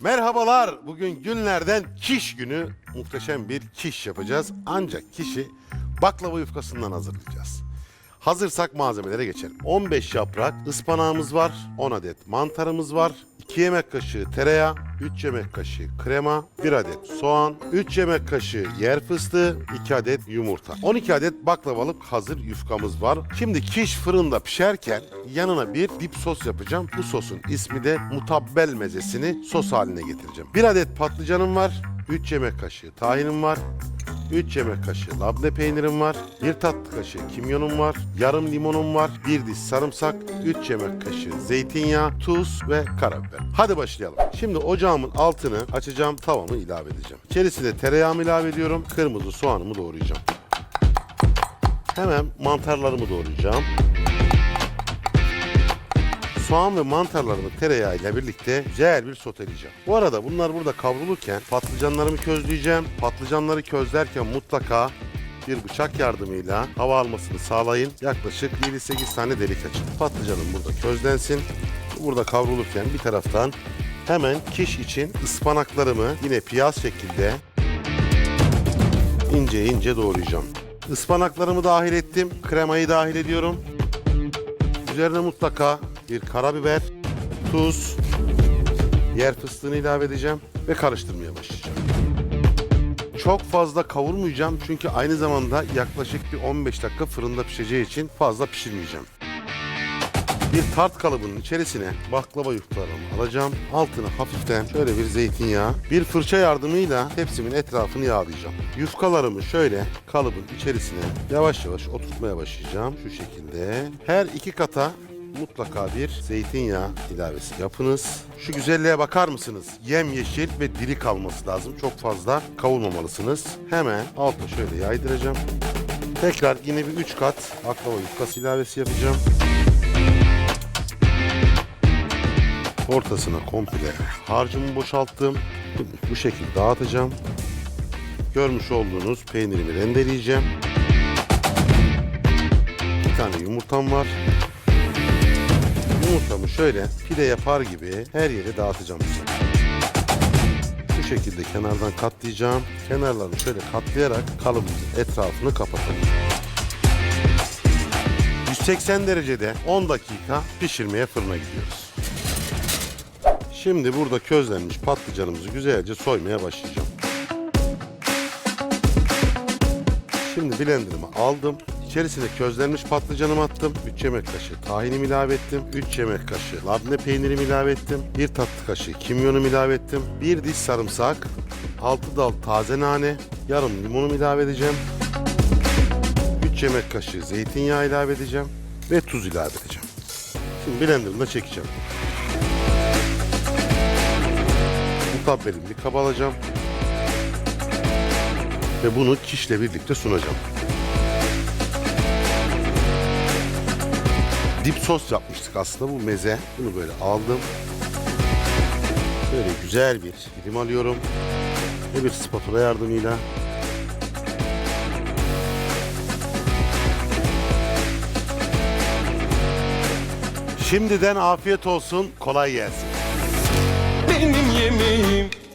Merhabalar. Bugün günlerden kiş günü. Muhteşem bir kiş yapacağız. Ancak kişi baklava yufkasından hazırlayacağız. Hazırsak malzemelere geçelim. 15 yaprak ıspanağımız var. 10 adet mantarımız var. 2 yemek kaşığı tereyağı, 3 yemek kaşığı krema, 1 adet soğan, 3 yemek kaşığı yer fıstığı, 2 adet yumurta. 12 adet baklavalık hazır yufkamız var. Şimdi kiş fırında pişerken yanına bir dip sos yapacağım. Bu sosun ismi de mutabbel mezesini sos haline getireceğim. 1 adet patlıcanım var, 3 yemek kaşığı tahinim var, 3 yemek kaşığı labne peynirim var, 1 tatlı kaşığı kimyonum var, yarım limonum var, 1 diş sarımsak, 3 yemek kaşığı zeytinyağı, tuz ve karabiber. Hadi başlayalım. Şimdi ocağımın altını açacağım, tavamı ilave edeceğim. İçerisine tereyağımı ilave ediyorum, kırmızı soğanımı doğrayacağım. Hemen mantarlarımı doğrayacağım. Soğan ve mantarlarımı tereyağıyla birlikte güzel bir soteleyeceğim. Bu arada bunlar burada kavrulurken patlıcanlarımı közleyeceğim. Patlıcanları közlerken mutlaka bir bıçak yardımıyla hava almasını sağlayın. Yaklaşık 7-8 tane delik açın. Patlıcanım burada közlensin. Bu Burada kavrulurken bir taraftan hemen kiş için ıspanaklarımı yine piyaz şekilde ince ince doğrayacağım. Ispanaklarımı dahil ettim. Kremayı dahil ediyorum. Üzerine mutlaka bir karabiber, tuz, yer fıstığını ilave edeceğim ve karıştırmaya başlayacağım. Çok fazla kavurmayacağım çünkü aynı zamanda yaklaşık bir 15 dakika fırında pişeceği için fazla pişirmeyeceğim. Bir tart kalıbının içerisine baklava yufkalarımı alacağım. Altına hafiften şöyle bir zeytinyağı, bir fırça yardımıyla tepsimin etrafını yağlayacağım. Yufkalarımı şöyle kalıbın içerisine yavaş yavaş oturtmaya başlayacağım. Şu şekilde. Her iki kata mutlaka bir zeytinyağı ilavesi yapınız. Şu güzelliğe bakar mısınız? Yem yeşil ve diri kalması lazım. Çok fazla kavurmamalısınız. Hemen altta şöyle yaydıracağım. Tekrar yine bir 3 kat baklava yufkası ilavesi yapacağım. Ortasına komple harcımı boşalttım. Bu şekilde dağıtacağım. Görmüş olduğunuz peynirimi rendeleyeceğim. Bir tane yumurtam var. Yumurtamı şöyle pide yapar gibi her yere dağıtacağım. bu şekilde kenardan katlayacağım. Kenarlarını şöyle katlayarak kalıbımızın etrafını kapatalım. 180 derecede 10 dakika pişirmeye fırına gidiyoruz. Şimdi burada közlenmiş patlıcanımızı güzelce soymaya başlayacağım. Şimdi blenderımı aldım. İçerisine közlenmiş patlıcanımı attım. 3 yemek kaşığı tahinimi ilave ettim. 3 yemek kaşığı labne peynirimi ilave ettim. 1 tatlı kaşığı kimyonumu ilave ettim. 1 diş sarımsak. 6 dal taze nane. Yarım limonumu ilave edeceğim. 3 yemek kaşığı zeytinyağı ilave edeceğim. Ve tuz ilave edeceğim. Şimdi blenderımda çekeceğim. Mutabbelim bir kaba alacağım. Ve bunu kişle birlikte sunacağım. Dip sos yapmıştık aslında bu meze. Bunu böyle aldım. Böyle güzel bir dilim alıyorum. Ve bir spatula yardımıyla Şimdiden afiyet olsun, kolay gelsin. Benim yemeğim